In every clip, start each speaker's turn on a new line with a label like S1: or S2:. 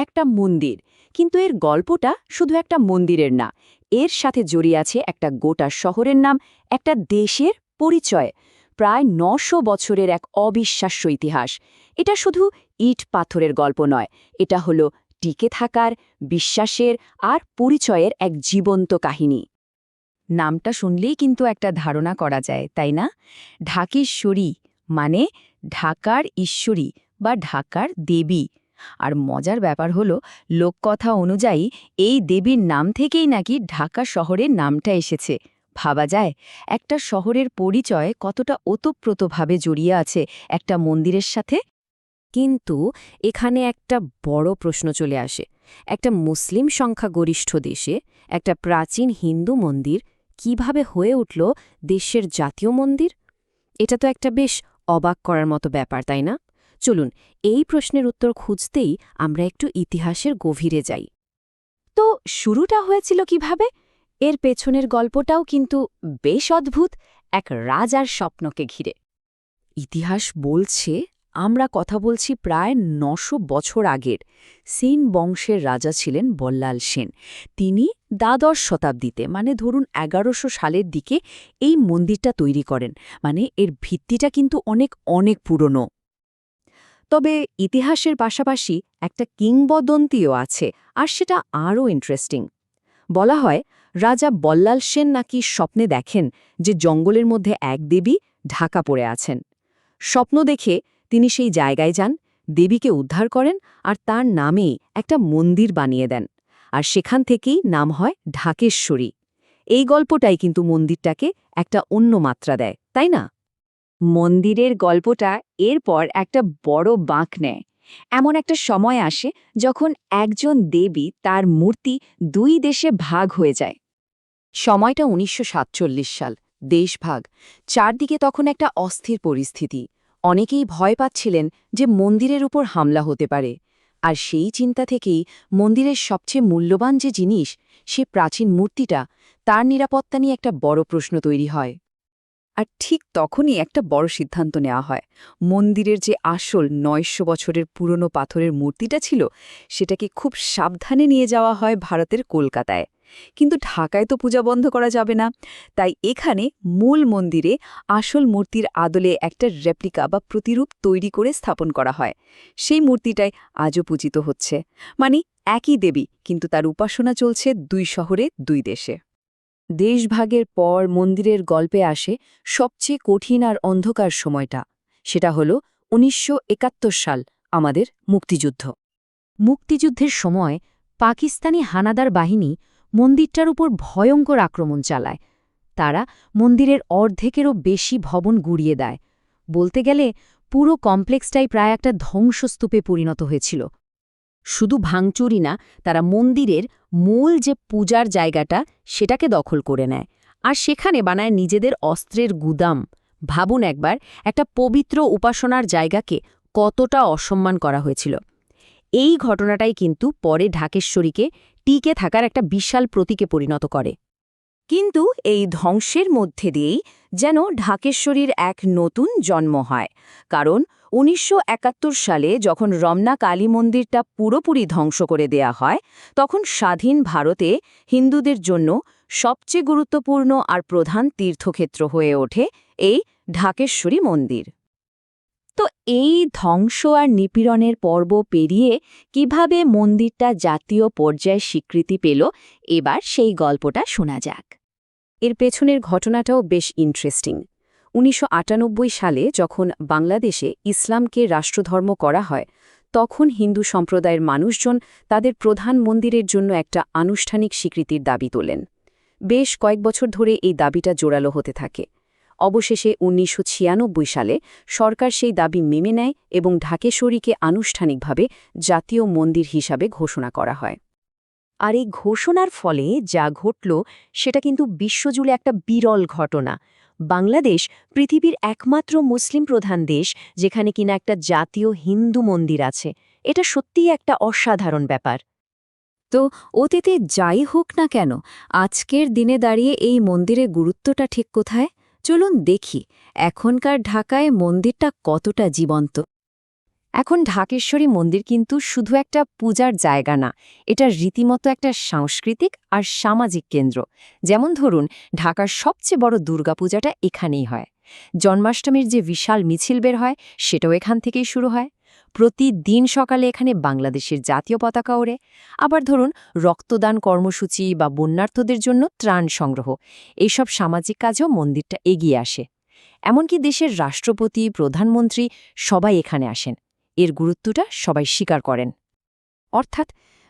S1: একটা মন্দির। কিন্তু এর গল্পটা শুধু একটা মন্দিরের না, এর সাথে জড়িয়ে আছে একটা গোটা শহরের নাম, একটা দেশের পরিচয়, প্রায় নশো বছরের এক অবিশ্বাস্য ইতিহাস। এটা শুধু ইট পাথরের গল্প নয়, এটা হলো টিকে থাকার, বিশ্বাসের আর পরিচয়ের এক জীবন্ত কাহিনী। নামটা শুনলেই কিন্তু একটা ধারণা করা যায়, তাই না? ঢাকেশ্বরী মানে ঢাকার ঈশ্বরী বা ঢাকার দেবী। আর মজার ব্যাপার হলো, লোককথা অনুযায়ী এই দেবীর নাম থেকেই নাকি ঢাকা শহরের নামটা এসেছে। ভাবা যায়, একটা শহরের পরিচয় কতটা ওতপ্রোতভাবে জড়িয়ে আছে একটা মন্দিরের সাথে? কিন্তু এখানে একটা বড় প্রশ্ন চলে আসে। একটা মুসলিম সংখ্যাগরিষ্ঠ দেশে একটা প্রাচীন হিন্দু মন্দির কীভাবে হয়ে উঠল দেশের জাতীয় মন্দির? এটা তো একটা বেশ অবাক করার মতো ব্যাপার, তাই না? চলুন, এই প্রশ্নের উত্তর খুঁজতেই আমরা একটু ইতিহাসের গভীরে যাই। তো শুরুটা হয়েছিল কীভাবে? এর পেছনের গল্পটাও কিন্তু বেশ অদ্ভুত, এক রাজার স্বপ্নকে ঘিরে। ইতিহাস বলছে, আমরা কথা বলছি প্রায় নশো বছর আগের, সেন বংশের রাজা ছিলেন বল্লাল সেন। তিনি দ্বাদশ শতাব্দীতে মানে ধরুন এগারোশো সালের দিকে, এই মন্দিরটা তৈরি করেন। মানে এর ভিত্তিটা কিন্তু অনেক অনেক পুরনো। তবে ইতিহাসের পাশাপাশি একটা কিংবদন্তিও আছে, আর সেটা আরও ইন্টারেস্টিং বলা হয়, রাজা বল্লাল সেন নাকি স্বপ্নে দেখেন যে জঙ্গলের মধ্যে এক দেবী ঢাকা পড়ে আছেন। স্বপ্ন দেখে তিনি সেই জায়গায় যান, দেবীকে উদ্ধার করেন আর তার নামেই একটা মন্দির বানিয়ে দেন, আর সেখান থেকেই নাম হয় ঢাকেশ্বরী। এই গল্পটাই কিন্তু মন্দিরটাকে একটা অন্য মাত্রা দেয়, তাই না? মন্দিরের গল্পটা এরপর একটা বড় বাঁক নেয়। এমন একটা সময় আসে যখন একজন দেবী তার মূর্তি দুই দেশে ভাগ হয়ে যায়। সময়টা উনিশশো সাতচল্লিশ সাল দেশভাগ চারদিকে তখন একটা অস্থির পরিস্থিতি। অনেকেই ভয় পাচ্ছিলেন যে মন্দিরের উপর হামলা হতে পারে। আর সেই চিন্তা থেকেই মন্দিরের সবচেয়ে মূল্যবান যে জিনিস, সে প্রাচীন মূর্তিটা, তার নিরাপত্তা নিয়ে একটা বড় প্রশ্ন তৈরি হয়। আর ঠিক তখনই একটা বড় সিদ্ধান্ত নেওয়া হয়। মন্দিরের যে আসল নয়শো বছরের পুরনো পাথরের মূর্তিটা ছিল, সেটাকে খুব সাবধানে নিয়ে যাওয়া হয় ভারতের কলকাতায়। কিন্তু ঢাকায় তো পূজা বন্ধ করা যাবে না। তাই এখানে মূল মন্দিরে আসল মূর্তির আদলে একটা রেপ্লিকা বা প্রতিরূপ তৈরি করে স্থাপন করা হয়। সেই মূর্তিটাই আজও পূজিত হচ্ছে। মানে একই দেবী, কিন্তু তার উপাসনা চলছে দুই শহরে দুই দেশে। দেশভাগের পর মন্দিরের গল্পে আসে সবচেয়ে কঠিন আর অন্ধকার সময়টা। সেটা হল উনিশশো একাত্তর সাল, আমাদের মুক্তিযুদ্ধ। মুক্তিযুদ্ধের সময় পাকিস্তানি হানাদার বাহিনী মন্দিরটার উপর ভয়ঙ্কর আক্রমণ চালায়। তারা মন্দিরের অর্ধেকেরও বেশি ভবন গুড়িয়ে দেয়। বলতে গেলে পুরো কমপ্লেক্সটাই প্রায় একটা ধ্বংসস্তূপে পরিণত হয়েছিল। শুধু ভাঙচুরি না, তারা মন্দিরের মূল যে পূজার জায়গাটা সেটাকে দখল করে নেয়। আর সেখানে বানায় নিজেদের অস্ত্রের গুদাম। ভাবুন একবার, একটা পবিত্র উপাসনার জায়গাকে কতটা অসম্মান করা হয়েছিল। এই ঘটনাটাই কিন্তু পরে ঢাকেশ্বরীকে টিকে থাকার একটা বিশাল প্রতীকে পরিণত করে। কিন্তু এই ধ্বংসের মধ্যে দিয়েই যেন ঢাকেশ্বরীর এক নতুন জন্ম হয়। কারণ উনিশশো একাত্তর সালে যখন রমনা কালী মন্দিরটা পুরোপুরি ধ্বংস করে দেয়া হয়, তখন স্বাধীন ভারতে হিন্দুদের জন্য সবচেয়ে গুরুত্বপূর্ণ আর প্রধান তীর্থক্ষেত্র হয়ে ওঠে এই ঢাকেশ্বরী মন্দির। তো এই ধ্বংস আর নিপীড়নের পর্ব পেরিয়ে কীভাবে মন্দিরটা জাতীয় পর্যায়ে স্বীকৃতি পেল, এবার সেই গল্পটা শোনা যাক। এর পেছনের ঘটনাটাও বেশ ইন্টারেস্টিং উনিশশো আটানব্বই সালে যখন বাংলাদেশে ইসলামকে রাষ্ট্রধর্ম করা হয়, তখন হিন্দু সম্প্রদায়ের মানুষজন তাদের প্রধান মন্দিরের জন্য একটা আনুষ্ঠানিক স্বীকৃতির দাবি তোলেন। বেশ কয়েক বছর ধরে এই দাবিটা জোরালো হতে থাকে। অবশেষে উনিশশো ছিয়ানব্বই সালে সরকার সেই দাবি মেনে নেয় এবং ঢাকেশ্বরীকে আনুষ্ঠানিকভাবে জাতীয় মন্দির হিসাবে ঘোষণা করা হয়। আর এই ঘোষণার ফলে যা ঘটল, সেটা কিন্তু বিশ্বজুড়ে একটা বিরল ঘটনা। বাংলাদেশ পৃথিবীর একমাত্র মুসলিম প্রধান দেশ, যেখানে কিনা একটা জাতীয় হিন্দু মন্দির আছে। এটা সত্যিই একটা অসাধারণ ব্যাপার। তো অতীতে যাই হোক না কেন, আজকের দিনে দাঁড়িয়ে এই মন্দিরের গুরুত্বটা ঠিক কোথায়? চলুন দেখি, এখনকার ঢাকায় মন্দিরটা কতটা জীবন্ত। এখন ঢাকেশ্বরী মন্দির কিন্তু শুধু একটা পূজার জায়গা না, এটা রীতিমতো একটা সাংস্কৃতিক আর সামাজিক কেন্দ্র। যেমন ধরুন, ঢাকার সবচেয়ে বড় দুর্গাপূজাটা এখানেই হয়। জন্মাষ্টমীর যে বিশাল মিছিল বের হয়, সেটাও এখান থেকেই শুরু হয়। প্রতিদিন সকালে এখানে বাংলাদেশের জাতীয় পতাকা ওড়ে। আবার ধরুন, রক্তদান কর্মসূচি বা বন্যার্থদের জন্য ত্রাণ সংগ্রহ, এইসব সামাজিক কাজেও মন্দিরটা এগিয়ে আসে। এমনকি দেশের রাষ্ট্রপতি, প্রধানমন্ত্রী সবাই এখানে আসেন। এর গুরুত্বটা সবাই স্বীকার করেন। অর্থাৎ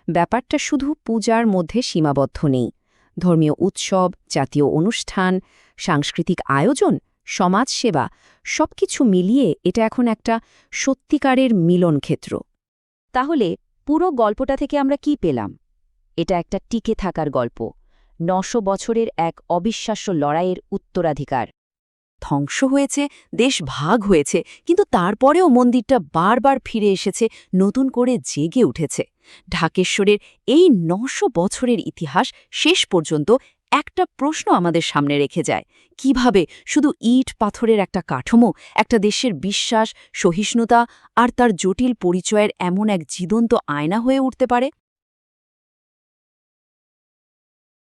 S1: ব্যাপারটা শুধু পূজার মধ্যে সীমাবদ্ধ নেই। ধর্মীয় উৎসব, জাতীয় অনুষ্ঠান, সাংস্কৃতিক আয়োজন, সমাজসেবা, সবকিছু মিলিয়ে এটা এখন একটা সত্যিকারের মিলন ক্ষেত্র তাহলে পুরো গল্পটা থেকে আমরা কি পেলাম? এটা একটা টিকে থাকার গল্প, নশো বছরের এক অবিশ্বাস্য লড়াইয়ের উত্তরাধিকার। ধ্বংস হয়েছে, দেশ ভাগ হয়েছে, কিন্তু তারপরেও মন্দিরটা বারবার ফিরে এসেছে, নতুন করে জেগে উঠেছে। ঢাকেশ্বরের এই নশো বছরের ইতিহাস শেষ পর্যন্ত একটা প্রশ্ন আমাদের সামনে রেখে যায়। কীভাবে? শুধু ইট, পাথরের একটা কাঠামো, একটা দেশের বিশ্বাস, সহিষ্ণুতা আর তার জটিল পরিচয়ের এমন এক জীবন্ত আয়না হয়ে উঠতে পারে?